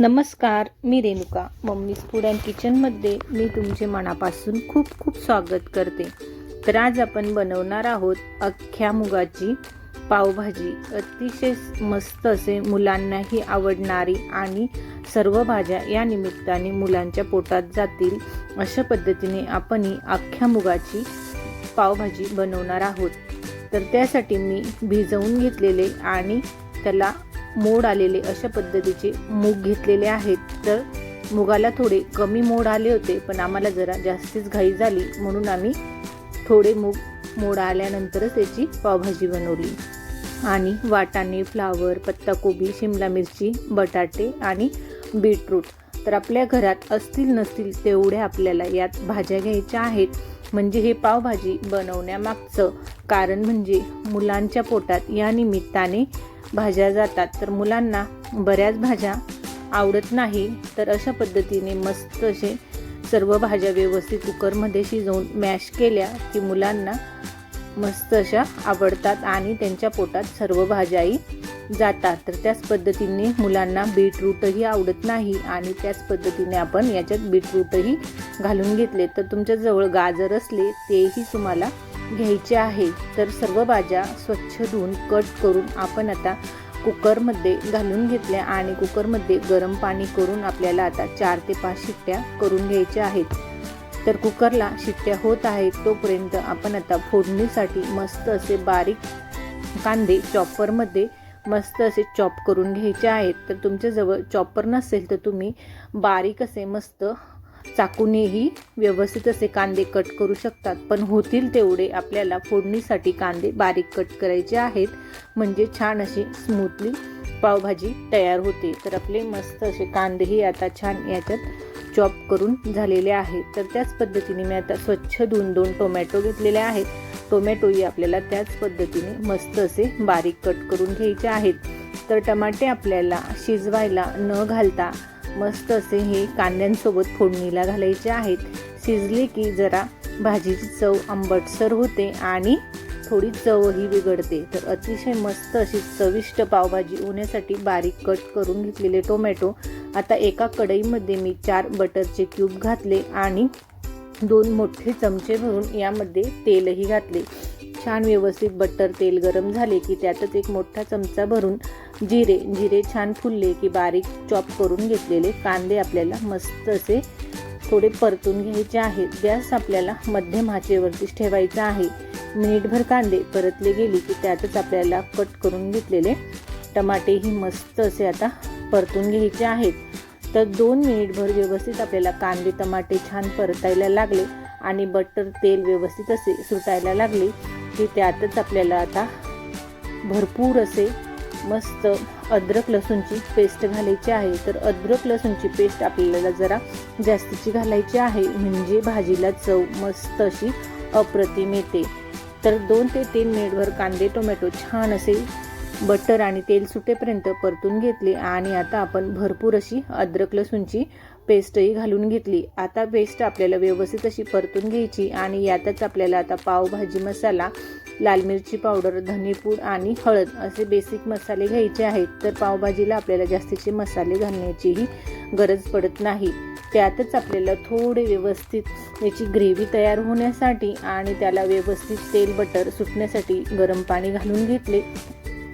नमस्कार मी Renuka. Mummy's food and किचनमध्ये मी तुमचे मनापासून खूप खूप स्वागत करते. तर आज आपण बनवणार आहोत अख्ख्या मुगाची पावभाजी. अतिशय मस्त असे मुलांनाही आवडणारी आणि सर्व भाज्या या निमित्ताने मुलांच्या पोटात जातील अशा पद्धतीने आपण ही अख्ख्या मुगाची पावभाजी बनवणार आहोत. तर त्यासाठी मी भिजवून घेतलेले आणि त्याला मोड आलेले अशा पद्धतीचे मूग घेतलेले आहेत. तर मुगाला थोडे कमी मोड आले होते पण आम्हाला जरा जास्तीच घाई झाली. म्हणून आम्ही थोडे मूग मोड आल्यानंतरच त्याची पावभाजी बनवली. आणि वाटाणे फ्लावर पत्ताकोबी शिमला मिरची बटाटे आणि बीटरूट. तर आपल्या घरात असतील नसतील तेवढ्या आपल्याला यात भाज्या घ्यायच्या आहेत. म्हणजे हे पावभाजी बनवण्यामागचं कारण म्हणजे मुलांच्या पोटात या निमित्ताने भाज्या जातात. तर मुलांना बऱ्याच भाज्या आवडत नाही तर अशा पद्धतीने मस्त असे सर्व भाज्या व्यवस्थित कुकरमध्ये शिजवून मॅश केल्या की मुलांना मस्त अशा आवडतात आणि त्यांच्या पोटात सर्व भाज्याही जातात. तर त्याच पद्धतीने मुलांना बीटरूटही आवडत नाही आणि त्याच पद्धतीने आपण याच्यात बीटरूटही घालून घेतले. तर तुमच्याजवळ गाजर असले तेही तुम्हाला घ्यायचे आहे. तर सर्व भाज्या स्वच्छ धुवून कट करून आपण आता कुकरमध्ये घालून घेतल्या आणि कुकरमध्ये गरम पाणी करून आपल्याला आता चार ते पाच शिट्ट्या करून घ्यायच्या आहेत. तर कुकरला शिट्ट्या होत आहेत तोपर्यंत आपण आता फोडणीसाठी मस्त असे बारीक कांदे चॉपरमध्ये मस्त असे चॉप करून घ्यायचे आहेत. तर तुमच्याजवळ चॉपर नसेल तर तुम्ही बारीक असे मस्त चाकूनेही व्यवस्थित असे कांदे कट करू शकतात. पण होतील तेवढे आपल्याला फोडणीसाठी कांदे बारीक कट करायचे आहेत. म्हणजे छान अशी स्मूथली पावभाजी तयार होते. तर आपले मस्त असे कांदेही आता छान याच्यात चॉप करून झालेले आहेत तर त्याच पद्धतीने मी आता स्वच्छ दोन दोन टोमॅटो घेतलेले आहेत. टोमॅटोही आपल्याला त्याच पद्धतीने मस्त असे बारीक कट करून घ्यायचे आहेत. तर टमाटे आपल्याला शिजवायला न घालता मस्त असे हे कांद्यांसोबत फोडणीला घालायचे आहेत. शिजले की जरा भाजीची चव आंबटसर होते आणि थोडी चवही बिघडते. तर अतिशय मस्त अशी चविष्ट पावभाजी होण्यासाठी बारीक कट करून घेतलेले टोमॅटो. आता एका कढईमध्ये मी चार बटरचे क्यूब घातले आणि दोन मोठे चमचे भरून यामध्ये तेलही घातले. छान व्यवस्थित बटर तेल गरम झाले की त्यातच एक मोठा चमचा भरून जिरे जिरे छान फुलले की बारीक चॉप करून घेतलेले. कांदे आपल्याला मस्त असे थोडे परतून घ्यायचे आहेत. गॅस आपल्याला मध्यम आचेवरतीच ठेवायचा आहे. मिनिटभर कांदे परतले गेले की त्यातच आपल्याला कट करून घेतलेले. टमाटेही मस्त असे आता परतून घ्यायचे आहेत. तर दोन मिनिटभर व्यवस्थित आपल्याला कांदे टमाटे छान परतायला लागले आणि बटर तेल व्यवस्थित असे सुटायला लागले की त्यातच आपल्याला आता भरपूर असे मस्त अद्रक लसूणची पेस्ट घालायची आहे. तर अद्रक लसूणची पेस्ट आपल्याला जरा जास्तीची घालायची आहे. म्हणजे भाजीला चव मस्त अशी अप्रतिम येते. तर दोन ते तीन मिनिटभर कांदे टोमॅटो छान असे बटर आणि तेल सुटेपर्यंत परतून घेतले. आणि आता आपण भरपूर अशी अद्रक लसूणची पेस्टही घालून घेतली. आता पेस्ट आपल्याला व्यवस्थित अशी परतून घ्यायची आणि यातच आपल्याला आता पावभाजी मसाला लाल मिरची पावडर धनेपूड आणि हळद असे बेसिक मसाले घ्यायचे आहेत. तर पावभाजीला आपल्याला जास्तीचे मसाले घालण्याचीही गरज पडत नाही. त्यातच आपल्याला थोडे व्यवस्थित याची ग्रेव्ही तयार होण्यासाठी आणि त्याला व्यवस्थित तेल बटर सुटण्यासाठी गरम पाणी घालून घेतले.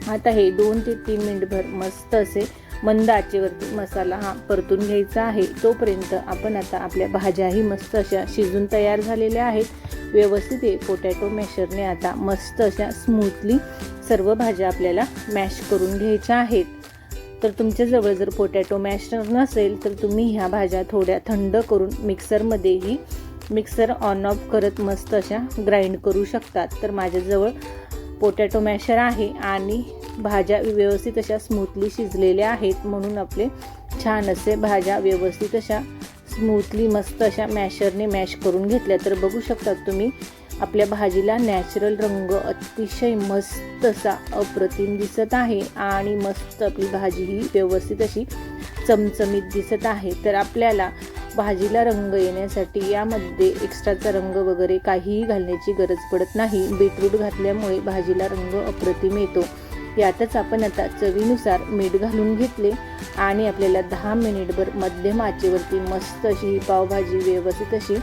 आता हे दोन ते तीन मिनिटभर मस्त असे मंद आचेवरती मसाला हा परतून घ्यायचा आहे. तोपर्यंत आपण आता आपल्या भाज्याही मस्त अशा शिजून तयार झालेल्या आहेत. व्यवस्थित हे पोटॅटो मॅशरने आता मस्त अशा स्मूथली सर्व भाज्या आपल्याला मॅश करून घ्यायच्या आहेत. तर तुमच्याजवळ जर पोटॅटो मॅशर नसेल तर तुम्ही ह्या भाज्या थोड्या थंड करून मिक्सरमध्येही मिक्सर ऑन ऑफ करत मस्त अशा ग्राइंड करू शकतात. तर माझ्याजवळ पोटॅटो मॅशर आहे आणि भाज्या व्यवस्थित अशा स्मूथली शिजलेल्या आहेत म्हणून आपले छान असे भाज्या व्यवस्थित अशा स्मूथली मस्त अशा मॅशरने मॅश करून घेतल्या. तर बघू शकतात तुम्ही आपल्या भाजीला नॅचरल रंग अतिशय मस्त असा अप्रतिम दिसत आहे आणि मस्त आपली भाजी ही व्यवस्थित अशी चमचमीत दिसत आहे. तर आपल्याला भाजीला रंग येण्यासाठी यामध्ये एक्स्ट्राचा रंग वगैरे काहीही घालण्याची गरज पडत नाही. बीटरूट घातल्यामुळे भाजीला रंग अप्रतिम येतो. यातच आपण आता चवीनुसार मीठ घालून घेतले आणि आपल्याला दहा मिनिटभर मध्यम आचेवरती मस्त अशी ही पावभाजी व्यवस्थित अशी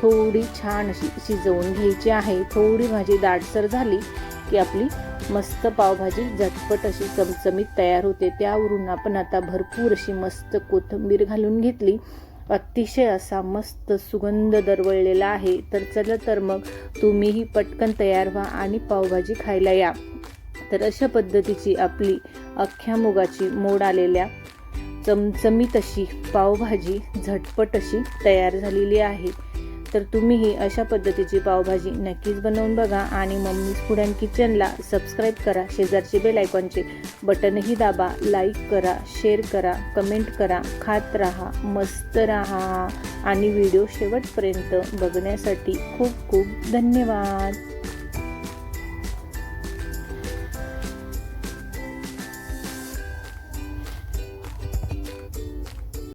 थोडी छान अशी शिजवून घ्यायची आहे. थोडी भाजी दाटसर झाली की आपली मस्त पावभाजी झटपट अशी चमचमीत तयार होते. त्यावरून आपण आता भरपूर अशी मस्त कोथिंबीर घालून घेतली. अतिशय असा मस्त सुगंध दरवळलेला आहे. तर चला तर मग तुम्हीही पटकन तयार व्हा आणि पावभाजी खायला या. तर अशा पद्धतीची आपली अख्ख्या मुगाची मोड आलेल्या चमचमीत अशी पावभाजी झटपट अशी तयार झालेली आहे. तर तुम्हीही अशा पद्धतीची पावभाजी नक्कीच बनवून बघा आणि मम्मीज फूड अँड किचनला सबस्क्राईब करा. शेजारचे बेल आयकॉनचे बटनही दाबा. लाईक करा शेअर करा कमेंट करा. खात राहा मस्त राहा. आणि व्हिडिओ शेवटपर्यंत बघण्यासाठी खूप खूप धन्यवाद.